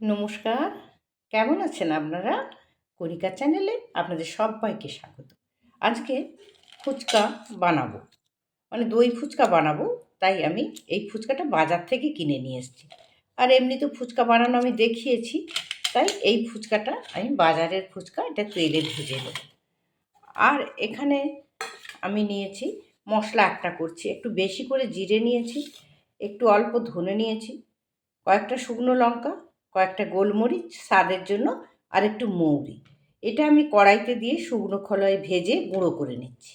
নমস্কার। কেমন আছেন আপনারা? কণিকা চ্যানেলে আপনাদের সবাইকে স্বাগত। আজকে ফুচকা বানাবো। মানে দই ফুচকা বানাবো, তাই আমি এই ফুচকাটা বাজার থেকে কিনে নিয়ে এসেছি। আর এমনি তো ফুচকা বানানো আমি দেখিয়েছি, তাই এই ফুচকাটা আমি বাজারের ফুচকা, এটা তেলে ভেজে নেব। আর এখানে আমি নিয়েছি মশলা একটা করছি, একটু বেশি করে জিরে নিয়েছি, একটু অল্প ধনে নিয়েছি, কয়েকটা শুকনো লঙ্কা কয়েকটা গোলমরিচ, স্বাদের জন্য আর একটু মৌরি। এটা আমি কড়াইতে দিয়ে শুকনো খোলায় ভেজে গুঁড়ো করে নিচ্ছি।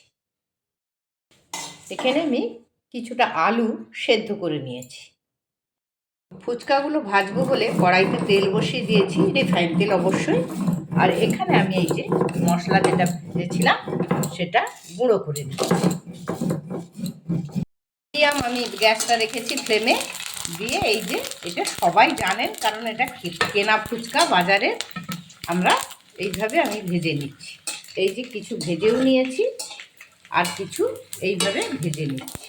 এখানে আমি কিছুটা আলু সেদ্ধ করে নিয়েছি। ফুচকাগুলো ভাজবো বলে কড়াইতে তেল বসিয়ে দিয়েছি, রিফাইন তেল অবশ্যই। আর এখানে আমি এই যে মশলা যেটা ভেজেছিলাম, সেটা গুঁড়ো করে নিচ্ছি। আমি গ্যাসটা রেখেছি ফ্লেমে। দিয়ে এই যে, এটা সবাই জানেন, কারণ এটা কেনা ফুচকা বাজারে আমরা এইভাবে আমি ভেজে নিচ্ছি। এই যে কিছু ভেজেও নিয়েছি, আর কিছু এইভাবে ভেজে নিচ্ছি।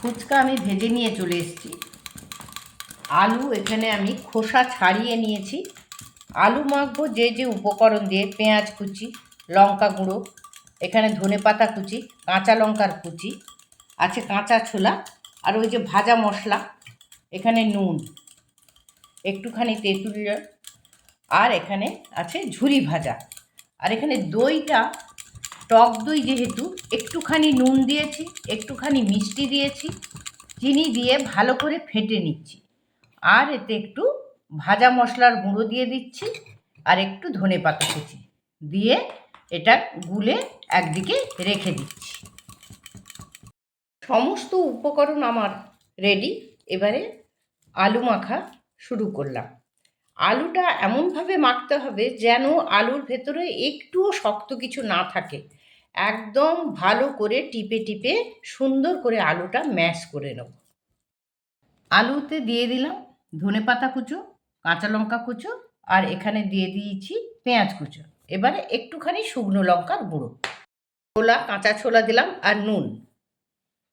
ফুচকা আমি ভেজে নিয়ে চলে এসেছি। আলু এখানে আমি খোসা ছাড়িয়ে নিয়েছি। আলু মাখবো যে যে উপকরণ দিয়ে, পেঁয়াজ কুচি, লঙ্কা গুঁড়ো, এখানে ধনে পাতা কুচি, কাঁচা লঙ্কার কুচি, আছে কাঁচা ছোলা, আর ওই যে ভাজা মশলা, এখানে নুন, একটুখানি তেঁতুল আর এখানে আছে ঝুরি ভাজা। আর এখানে দইটা, টক দই যেহেতু, একটুখানি নুন দিয়েছি, একটুখানি মিষ্টি দিয়েছি, চিনি দিয়ে ভালো করে ফেটে নিচ্ছি। আর এতে একটু ভাজা মশলার গুঁড়ো দিয়ে দিচ্ছি আর একটু ধনে পাতা কুচি দিয়ে এটা গুলে একদিকে রেখে দিচ্ছি। সমস্ত উপকরণ আমার রেডি এবারে আলু মাখা শুরু করলাম। আলুটা এমনভাবে মাখতে হবে যেন আলুর ভেতরে একটুও শক্ত কিছু না থাকে। একদম ভালো করে টিপে টিপে সুন্দর করে আলুটা ম্যাশ করে নেব। আলুতে দিয়ে দিলাম ধনে পাতা কুচো, কাঁচা লঙ্কা কুচো, আর এখানে দিয়ে দিয়েছি পেঁয়াজ কুচো। এবারে একটুখানি শুকনো লঙ্কার গুঁড়ো। ছোলা, কাঁচা ছোলা দিলাম আর নুন।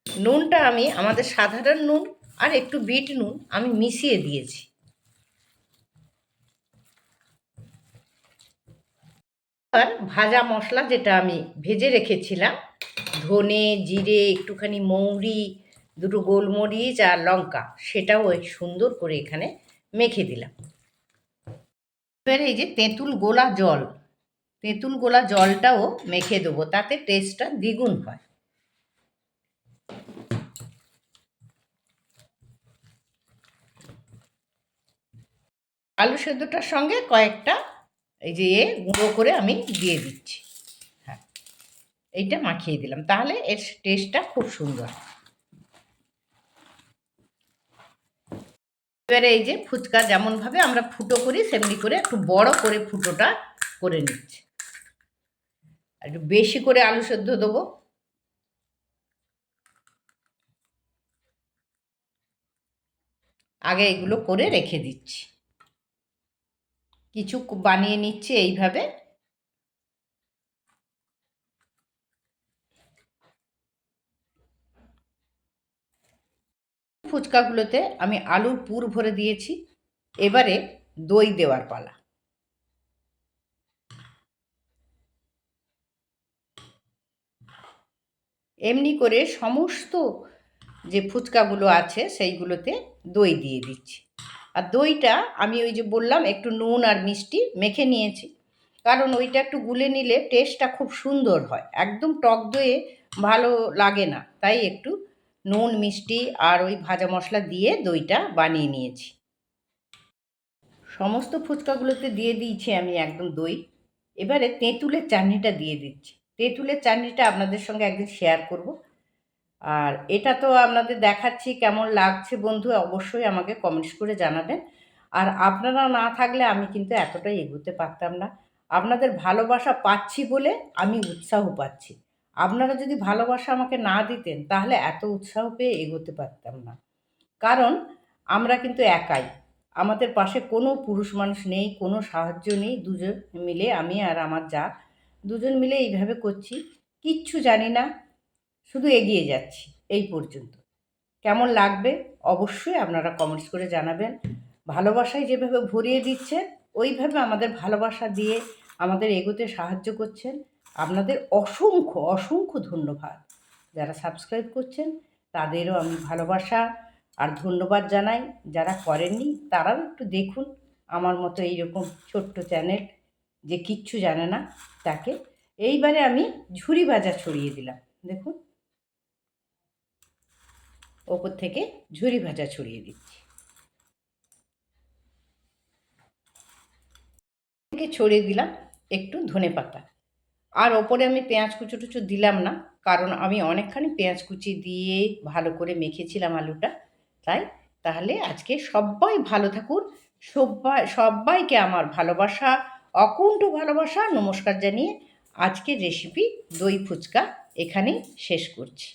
নুনটা আমি, আমাদের সাধারণ নুন আর একটু বিট নুন আমি মিশিয়ে দিয়েছি। আর ভাজা মশলা যেটা আমি ভেজে রেখেছিলাম, ধনে, জিরে, একটুখানি মৌরি দুটো গোলমরিচ আর লঙ্কা, সেটাও সুন্দর করে এখানে মেখে দিলাম। এবার এই যে তেঁতুল গোলা জল, তেঁতুল গোলা জলটাও মেখে দেবো, তাতে টেস্টটা দ্বিগুণ হয়। আলু সেদ্ধটার সঙ্গে কয়েকটা এই যে এ গুঁড়ো করে আমি দিয়ে দিচ্ছি। হ্যাঁ এইটা মাখিয়ে দিলাম, তাহলে এর টেস্টটা খুব সুন্দর এবারে এই যে ফুচকা যেমনভাবে আমরা ফুটো করি, সেমনি করে একটু বড় করে ফুটোটা করে নিচ্ছি। একটু বেশি করে আলু সেদ্ধ দেবো। আগে এগুলো করে রেখে দিচ্ছি। কিছু বানিয়ে নিচ্ছি এইভাবে। ফুচকাগুলোতে আমি আলুর পুর ভরে দিয়েছি। এবারে দই দেওয়ার পালা। এমনি করে সমস্ত যে ফুচকাগুলো আছে, সেইগুলোতে দই দিয়ে দিচ্ছি। আর দইটা আমি ওই যে বললাম, একটু নুন আর মিষ্টি মেখে নিয়েছি। কারণ ওইটা একটু গুলে নিলে টেস্টটা খুব সুন্দর হয়। একদম টক দইয়ে ভালো লাগে না। তাই একটু নুন, মিষ্টি আর ওই ভাজা মশলা দিয়ে দইটা বানিয়ে নিয়েছি। সমস্ত ফুচকাগুলোতে দিয়ে দিয়েছি আমি একদম দই। এবারে তেঁতুলের চাটনিটা দিয়ে দিচ্ছি। তেঁতুলের চাটনিটা আপনাদের সঙ্গে একদিন শেয়ার করব। আর এটা তো আপনাদের দেখাচ্ছি কেমন লাগছে বন্ধু, অবশ্যই আমাকে কমেন্টস করে জানাবেন। আর আপনারা না থাকলে আমি কিন্তু এতটাই এগোতে পারতাম না। আপনাদের ভালোবাসা পাচ্ছি বলে আমি উৎসাহ পাচ্ছি। আপনারা যদি ভালোবাসা আমাকে না দিতেন, তাহলে এত উৎসাহ পেয়ে এগোতে পারতাম না। কারণ আমরা কিন্তু একাই। আমাদের পাশে কোনো পুরুষ মানুষ নেই, কোনো সাহায্য নেই, দুজন মিলে আমি আর আমার যা। দুজন মিলে এইভাবে করছি, কিচ্ছু জানি না, শুধু এগিয়ে যাচ্ছি, এই পর্যন্ত। কেমন লাগবে অবশ্যই আপনারা কমেন্টস করে জানাবেন। ভালোবাসায় যেভাবে ভরিয়ে দিচ্ছেন, ওইভাবে আমাদের ভালোবাসা দিয়ে আমাদের এগোতে সাহায্য করছেন। আপনাদের অসংখ্য অসংখ্য ধন্যবাদ। যারা সাবস্ক্রাইব করছেন, তাদেরও আমি ভালোবাসা আর ধন্যবাদ জানাই। যারা করেননি, তারাও একটু দেখুন আমার মতো এইরকম ছোট্ট চ্যানেল যে কিচ্ছু জানে না তাকে। এইবারে আমি ঝুরি ভাজা ছড়িয়ে দিলাম, দেখুন। ওপর থেকে ঝুরি ভাজা ছড়িয়ে দিচ্ছি। ছড়িয়ে দিলাম একটু ধনে পাতা আর ওপরে আমি পেঁয়াজ কুচো টুচু দিলাম না, কারণ আমি অনেকখানি পেঁয়াজ কুচি দিয়ে ভালো করে মেখেছিলাম আলুটা। তাই তাহলে আজকে সবাই ভালো থাকুন, সবাই, সবাইকে আমার ভালোবাসা, অকুণ্ঠ ভালোবাসা, নমস্কার জানিয়ে আজকে রেসিপি দই ফুচকা এখানেই শেষ করছি।